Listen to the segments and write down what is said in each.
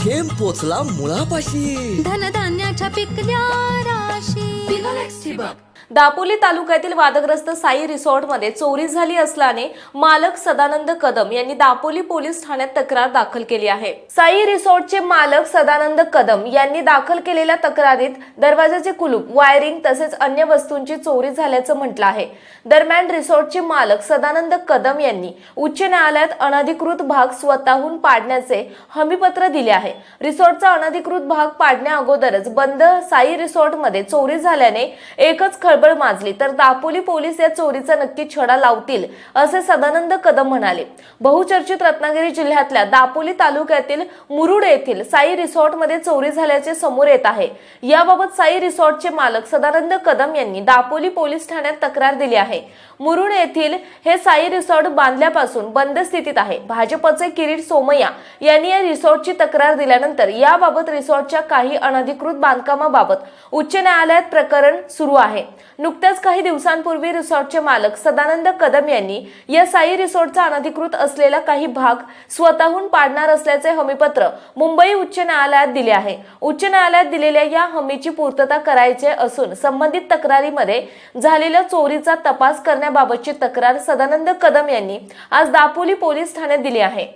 थेंब पोचला मुळापाशी. धनधान्याच्या पिकल्या राशी. फिनोलेक्स ठिबक. दापोली तालुक्यातील वादग्रस्त साई रिसॉर्टमध्ये चोरी झाली असल्याने मालक सदानंद कदम यांनी दापोली पोलीस ठाण्यात तक्रार दाखल केली आहे. साई रिसॉर्टचे मालक सदानंद कदम यांनी दाखल केलेल्या तक्रारीत दरवाजाचे कुलूप वायरिंग तसेच अन्य वस्तूंची चोरी झाल्याचं म्हटलं आहे. दरम्यान रिसॉर्टचे मालक सदानंद कदम यांनी उच्च न्यायालयात अनधिकृत भाग स्वतःहून पाडण्याचे हमीपत्र दिले आहे. रिसॉर्टचा अनधिकृत भाग पाडण्या अगोदरच बंद साई रिसॉर्टमध्ये चोरी झाल्याने एकच खळबळ माजली. तर दापोली पोलीस या चोरीचा नक्की छडा लावतील असे सदानंद कदम म्हणाले. बहुचर्चित रत्नागिरी जिल्ह्यातल्या दापोली तालुक्यातील मुरुड येथील साई रिसॉर्टमध्ये चोरी झाल्याचे समोर येत आहे. याबाबत साई रिसॉर्टचे मालक सदानंद कदम यांनी दापोली पोलीस ठाण्यात तक्रार दिली आहे. मुरुड येथील हे साई रिसॉर्ट बांधल्यापासून बंद स्थितीत आहे. भाजपचे किरीट सोमय्या यांनी या रिसॉर्टची तक्रार दिल्यानंतर याबाबत रिसॉर्टच्या काही अनधिकृत बांधकामाबाबत उच्च न्यायालयात प्रकरण सुरू आहे. नुकत्याच काही दिवसांपूर्वी रिसॉर्टचे मालक सदानंद कदम यांनी या साई रिसॉर्टचा अनधिकृत असलेला काही भाग स्वतःहून पाडणार असल्याचे हमीपत्र मुंबई उच्च न्यायालयात दिले आहे. उच्च न्यायालयात दिलेल्या या हमीची पूर्तता करायचे असून संबंधित तक्रारीमध्ये झालेल्या चोरीचा तपास करण्याबाबतची तक्रार सदानंद कदम यांनी आज दापोली पोलीस ठाण्यात दिली आहे.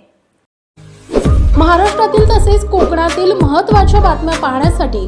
महाराष्ट्रातील तसेच कोकणातील महत्त्वाच्या बातम्या पाहण्यासाठी